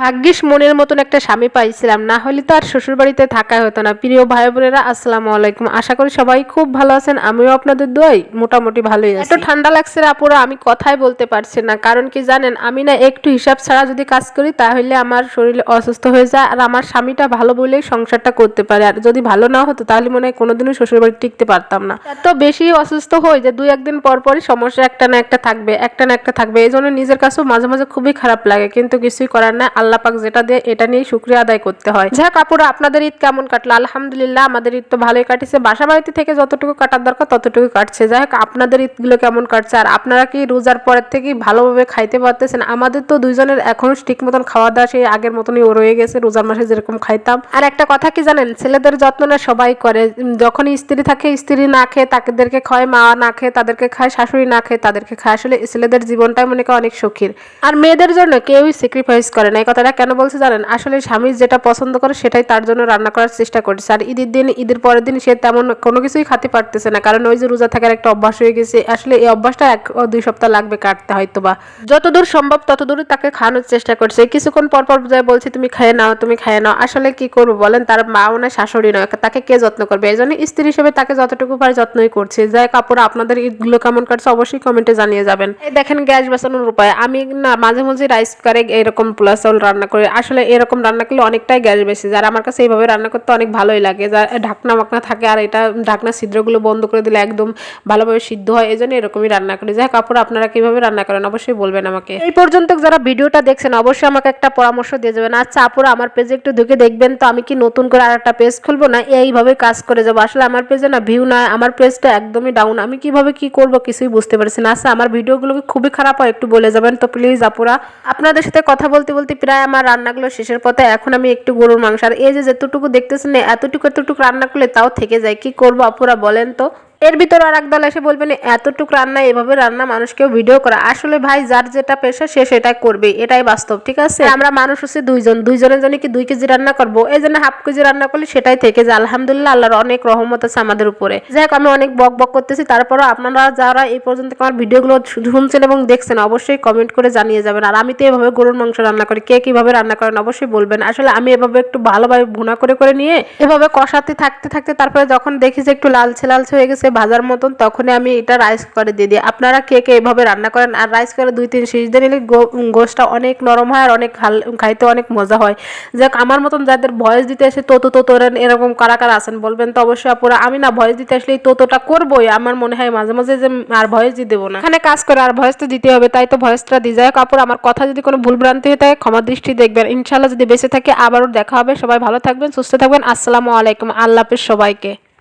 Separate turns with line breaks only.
ভাগ্যিস মনের মতন একটা স্বামী পাইছিলাম, না হলে তো আর শ্বশুর বাড়িতে থাকা হতো না। প্রিয় ভাই বোনেরা আসসালামু আলাইকুম। আশা করি সবাই খুব ভালো আছেন, আমিও আপনাদের দোয়াই মোটামুটি ভালোই আছি। এত ঠান্ডা লাগছে আপুরা, আমি কথাই বলতে পারছি না। কারণ কি জানেন, আমি না একটু হিসাব ছাড়া যদি কাজ করি, তাহলে আমার শরীর অসুস্থ হয়ে যায় আর আমার স্বামীটা ভালো বলেই সংসারটা করতে পারে। আর যদি ভালো না হতো, তাহলে মনে হয় কোনোদিনও শ্বশুর বাড়ি টিকতে পারতাম না। এত বেশি অসুস্থ হই যে দুই একদিন পর পরই সমস্যা একটা না একটা থাকবে, একটা না একটা থাকবে। এই জন্য নিজের কাছেও মাঝে মাঝে খুবই খারাপ লাগে, কিন্তু কিছুই করার না আল্লাহ পাক যেটা দিয়ে এটা নিয়ে শুক্রিয়া আদায় করতে হয়। যাক আপুরা, আপনাদের ঈদ কেমন কাটলো? আলহামদুলিল্লাহ, আমাদের ঈদ তো ভালোই কাটিছে। বাসা বাড়িতে থেকে যতটুকু কাটার দরকার ততটুকু কাটছে। যাই হোক, আপনাদের ঈদগুলো কেমন কাটছে? আর আপনারা কি রোজার পরের থেকে ভালোভাবে খাইতে পারতেছেন? আমাদের তো দুইজনের এখনও ঠিক মতন খাওয়া দাওয়া সেই আগের মতনই রয়ে গেছে, রোজার মাসে যেরকম খাইতাম। আর একটা কথা কি জানেন? ছেলেদের যত্ন না সবাই করে। যখন স্ত্রী থাকে, স্ত্রী না খেয়ে তাদেরকে খায় মা না খেয়ে তাদেরকে খায়, শাশুড়ি না খেয়ে তাদেরকে খায়। আসলে ছেলেদের জীবনটাই মনে করে অনেক সুখীর আর মেয়েদের জন্য কেউই স্যাক্রিফাইস করে না। কথাটা কেন বলছে জানেন? আসলে স্বামী যেটা পছন্দ করে সেটাই তার জন্য রান্না করার চেষ্টা করছে। আর ঈদের দিন, ঈদের পরের দিন সে তেমন কোনো কিছুই খেতে পারতেছে না। কারণ ওই যে রোজা থাকার একটা অভ্যাস হয়ে গেছে। আসলে এই অভ্যাসটা এক দুই সপ্তাহ লাগবে কাটতে হয়তো বা যতদূর সম্ভব ততদূরই তাকে খাওয়ানোর চেষ্টা করছে। কিছুক্ষণ পর পর যায় বলছে, তুমি খেয়ে নাও, তুমি খেয়ে নাও। আসলে কি করব বলেন? তার মাও না শাশুড়ি নয়, তাকে কে যত্ন করবে? এই জন্য স্ত্রী হিসেবে তাকে যতটুকু পারে যত্নই করছে। যাই কাপড় আপনাদের ঈদগুলো কেমন কাটছে অবশ্যই কমেন্টে জানিয়ে যাবেন। দেখেন গ্যাস বাঁচানোর উপায়। আমি না মাঝে মাঝে রাইস কুকারে এরকম পোলা চাউল রান্না করি। আসলে এরকম রান্না করলে অনেকটাই গ্যাস বেশি। যার আমার কাছে এইভাবে রান্না করতে অনেক ভালোই লাগে। যা ঢাকনা মাকনা থাকে আর এটা ঢাকনা ছিদ্রগুলো বন্ধ করে দিলে একদম ভালোভাবে সিদ্ধ হয় এই জন্য এরকমই রান্না করি। যাই কাপড় আপনারা কীভাবে রান্না করেন অবশ্যই বলবেন আমাকে। এই পর্যন্ত যারা ভিডিওটা দেখছেন, অবশ্যই আমাকে একটা পরামর্শ দিয়ে যাবেন। আচ্ছা আপুরা, আমার পেজে একটু ঢুকে দেখবেন তো, আমি কি নতুন করে আর একটা পেজ খুলবো না এইভাবে কাজ করে যাব? আসলে আমার পেজে না ভিউ না আমার পেজটা একদমই ডাউন আমি কীভাবে কি করব কিছুই বুঝতে পারছি না। আচ্ছা আমার ভিডিওগুলো কি খুবই খারাপ হয় একটু বলে যাবেন তো প্লিজ আপুরা। আপনাদের সাথে কথা বলতে বলতে প্রায় আমার রান্নাগুলো শেষের পথে এখন আমি একটু গরুর মাংস। আর এই যে যেতটুকু দেখতেছেন, এতটুকু এতটুকু রান্না করলে তাও থেকে যায়। কি করব আপুরা বলেন তো? এর ভিতর আর একদল এসে বলবেন এতটুক রান্না এভাবে রান্না মানুষকেও ভিডিও করা। আসলে ভাই যার যেটা পেশা সে সেটাই করবে এটাই বাস্তব ঠিক আছে? আমরা মানুষ হচ্ছে দুইজন দুইজনের জন্য কি দুই কেজি রান্না করব? এই জন্য হাফ কেজি রান্না করলে সেটাই থেকে যায়। আলহামদুলিল্লাহ আল্লাহর অনেক রহমত আছে আমাদের উপরে। যাই হোক আমি অনেক বক বক করতেছি তারপরও আপনারা যারা এই পর্যন্ত আমার ভিডিওগুলো শুনছেন এবং দেখছেন অবশ্যই কমেন্ট করে জানিয়ে যাবেন। আর আমি তো এভাবে গরুর মাংস রান্না করি কে কীভাবে রান্না করেন অবশ্যই বলবেন। আসলে আমি এভাবে একটু ভালোভাবে ভুনা করে করে নিয়ে এভাবে কষাতে থাকতে থাকতে তারপরে যখন দেখি যে একটু লালচে লালচে হয়ে গেছে ভাজার মতন, তখনই আমি এটা রাইস করে দিয়ে দিই। আপনারা কে কে এভাবে রান্না করেন? আর রাইস করে দুই, তিন সিজ দিয়ে নিলে গো- গোশটা অনেক নরম হয় আর অনেক খাইতে অনেক মজা হয়। যাক, আমার মতন যাদের ভয়েস দিতে এসে তোতো তোতোরেন এরকম কারা কারা আছেন বলবেন তো অবশ্যই আপুরা। আমি না, ভয়েস দিতে আসলে তোতোটা করবোই। আমার মনে হয় মাঝে মাঝে যে, আর ভয়েস দিয়ে দেবো না। এখানে কাজ করে, আর ভয়েস তো দিতে হবে, তাই তো ভয়েসটা দিয়ে যায় কাপড় আমার কথা যদি কোনো ভুল ভ্রান্তি হয়ে থাকে, ক্ষমা দৃষ্টি দেখবেন। ইনশাল্লাহ যদি বেঁচে থাকে, আবারও দেখা হবে। সবাই ভালো থাকবেন, সুস্থ থাকবেন। আসসালামু আলাইকুম। আল্লাহ হাফেজ সবাইকে।